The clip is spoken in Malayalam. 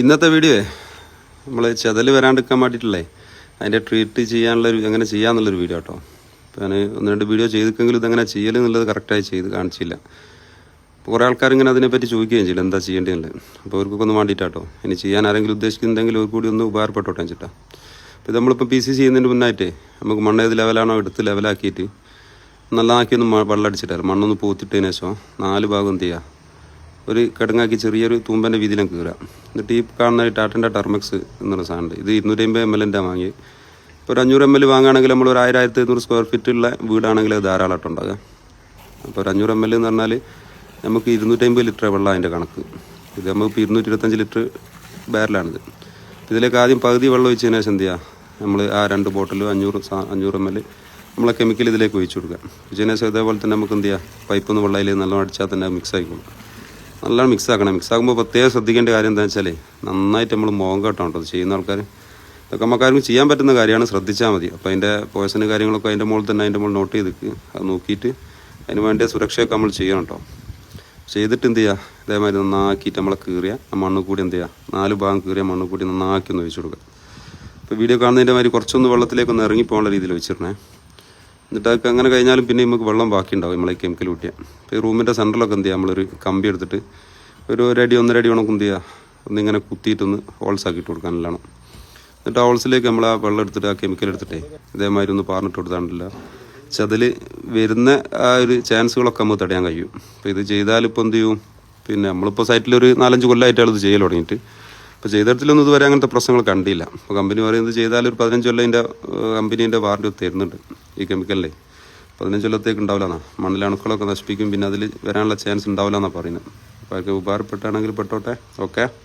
ഇന്നത്തെ വീഡിയോ നമ്മൾ ചെതൽ വരാണ്ടിരിക്കാൻ വേണ്ടിയിട്ടുള്ളേ അതിന്റെ ട്രീറ്റ് ചെയ്യാനുള്ളൊരു എങ്ങനെ ചെയ്യാന്നുള്ളൊരു വീഡിയോ കേട്ടോ ഞാൻ ഒന്ന് രണ്ട് വീഡിയോ ചെയ്തിട്ടെങ്കിലും ഇതെങ്ങനെ ചെയ്യൽ എന്നുള്ളത് കറക്റ്റായി ചെയ്ത് കാണിച്ചില്ല. കുറേ ആൾക്കാർ ഇങ്ങനെ അതിനെപ്പറ്റി ചോദിക്കുകയും ചെയ്യില്ല എന്താ ചെയ്യേണ്ടത് അപ്പോൾ അവർക്കൊക്കെ ഒന്ന് വേണ്ടിയിട്ടാട്ടോ ഇനി ചെയ്യാൻ ആരെങ്കിലും ഉദ്ദേശിക്കുന്നുണ്ടെങ്കിൽ അവർ കൂടി ഒന്ന് ഉപകാരപ്പെട്ടോട്ടെ വെച്ചിട്ടാ. അപ്പോൾ നമ്മളിപ്പോൾ പി സി ചെയ്യുന്നതിന് മുന്നായിട്ട് നമുക്ക് മണ്ണ് ഏത് ലെവലാണോ എടുത്ത് ലെവലാക്കിയിട്ട് നല്ലതാക്കി ഒന്ന് വെള്ളം അടിച്ചിട്ടായിരുന്നു മണ്ണൊന്ന് പൂത്തിട്ടതിന് ശേഷം നാല് ഭാഗം എന്ത് ചെയ്യുക ഒരു കിടങ്ങാക്കി ചെറിയൊരു തൂമ്പന്റെ വീതിയിലും കീറുക. എന്നിട്ട് ഈ കാണുന്ന ടാറ്റന്റെ ടെർമക്സ് എന്നുള്ള സാധനമുണ്ട്. ഇത് ഇരുന്നൂറ്റി അമ്പത് എം എല്ലിന്റെ വാങ്ങി. ഇപ്പോൾ ഒരു അഞ്ഞൂറ് എം എൽ വാങ്ങുകയാണെങ്കിൽ നമ്മൾ ഒരു ആയിരം ആയിരത്തി എഴുന്നൂറ് സ്ക്വയർ ഫീറ്റ് ഉള്ള വീടാണെങ്കിൽ അത് ധാരാളമായിട്ട് ഉണ്ടാകുക അപ്പോൾ ഒരു അഞ്ഞൂറ് എം എൽ എന്ന് പറഞ്ഞാൽ നമുക്ക് ഇരുന്നൂറ്റമ്പത് ലിറ്റർ വെള്ളം അതിന്റെ കണക്ക്. ഇത് നമുക്ക് ഇരുന്നൂറ്റി ഇരുപത്തഞ്ച് ലിറ്റർ ബാരലാണിത് ഇതിലേക്ക് ആദ്യം പകുതി വെള്ളം ഒഴിച്ചതിന് ശേഷം എന്ത് ചെയ്യുക നമ്മൾ ആ രണ്ട് ബോട്ടിലും അഞ്ഞൂറ് സാ- അഞ്ഞൂറ് എം എൽ നമ്മളെ കെമിക്കൽ ഇതിലേക്ക് ഒഴിച്ചു കൊടുക്കുക. ഒഴിച്ചതിന് ശേഷം ഇതേപോലെ തന്നെ നമുക്ക് എന്ത് ചെയ്യുക പൈപ്പ് ഒന്ന് വെള്ളം അതിൽ നല്ലോണം അടിച്ചാൽ തന്നെ മിക്സ് ആയിക്കോളും നല്ലോണം മിക്സ് ആക്കണം. മിക്സ് ആക്കുമ്പോൾ പ്രത്യേകം ശ്രദ്ധിക്കേണ്ട കാര്യം എന്താ വെച്ചാൽ നന്നായിട്ട് നമ്മൾ മോഹം കേട്ടോ കേട്ടോ ചെയ്യുന്ന ആൾക്കാർ ഇതൊക്കെ നമുക്കാരും ചെയ്യാൻ പറ്റുന്ന കാര്യമാണ്. ശ്രദ്ധിച്ചാൽ മതി. അപ്പോൾ അതിന്റെ പോയസന് കാര്യങ്ങളൊക്കെ അതിന്റെ മുകളിൽ തന്നെ അതിന്റെ മുകളിൽ നോട്ട് ചെയ്തിട്ട് അത് നോക്കിയിട്ട് അതിന് വേണ്ടിയ സുരക്ഷയൊക്കെ നമ്മൾ ചെയ്യണം കേട്ടോ ചെയ്തിട്ട് എന്ത് ചെയ്യുക ഇതേമാതിരി നന്നാക്കിയിട്ട് നമ്മളെ കീറിയ ആ മണ്ണ് കൂടി എന്ത് ചെയ്യുക നാല് ഭാഗം കീറിയ മണ്ണ് കൂടി നന്നാക്കി ഒന്ന് ഒഴിച്ചു കൊടുക്കുക ഇപ്പോൾ വീഡിയോ കാണുന്നതിന്റെ മാതിരി കുറച്ചൊന്ന് വെള്ളത്തിലേക്ക് ഒന്ന് ഇറങ്ങി പോകാനുള്ള രീതിയിൽ വെച്ചിരണേ എന്നിട്ട് അതൊക്കെ അങ്ങനെ കഴിഞ്ഞാലും പിന്നെ നമുക്ക് വെള്ളം ബാക്കി ഉണ്ടാവും നമ്മളെ കെമിക്കൽ കൂട്ടിയാൽ ഈ റൂമിന്റെ സെന്ററിലൊക്കെ എന്ത് ചെയ്യുക നമ്മളൊരു കമ്പി എടുത്തിട്ട് ഒരു ഒരടി ഒന്നര അടി കണക്ക് എന്ത് ചെയ്യുക ഒന്നിങ്ങനെ കുത്തിയിട്ടൊന്ന് ഹോൾസ് ആക്കിയിട്ട് കൊടുക്കാൻ നല്ലതാണ് എന്നിട്ട് ആ ഹോൾസിലേക്ക് നമ്മൾ ആ വെള്ളം എടുത്തിട്ട് ആ കെമിക്കൽ എടുത്തിട്ടേ ഇതേമാതിരി ഒന്ന് പാർന്നിട്ട് കൊടുത്താണ്ടില്ല. അതിൽ വരുന്ന ആ ഒരു ചാൻസുകളൊക്കെ നമുക്ക് തടയാൻ കഴിയും. അപ്പോൾ ഇത് ചെയ്താലിപ്പോൾ എന്ത് ചെയ്യും? പിന്നെ നമ്മളിപ്പോൾ സൈറ്റിലൊരു നാലഞ്ച് കൊല്ലമായിട്ടാണ് ഇത് ചെയ്യൽ തുടങ്ങിയിട്ട്. അപ്പോൾ ചെയ്തിടത്തിലൊന്നും ഇതുവരെ അങ്ങനത്തെ പ്രശ്നങ്ങൾ കണ്ടില്ല. അപ്പോൾ കമ്പനി പറയുന്നത് ചെയ്താൽ ഒരു പതിനഞ്ച് കൊല്ലം അതിന്റെ കമ്പനീന്റെ വാറണ്ടി തരുന്നുണ്ട് ഈ കെമിക്കലിന്റെ പതിനഞ്ച് കൊല്ലത്തേക്ക് ഉണ്ടാവില്ല എന്നാ മണ്ണിലെ അണുക്കളൊക്കെ നശിപ്പിക്കും പിന്നെ അതിൽ വരാനുള്ള ചാൻസ് ഉണ്ടാവില്ല എന്നാണ് പറയുന്നത് അപ്പോൾ അവർക്ക് ഉപകാരപ്പെട്ടാണെങ്കിൽ പെട്ടോട്ടെ. ഓക്കെ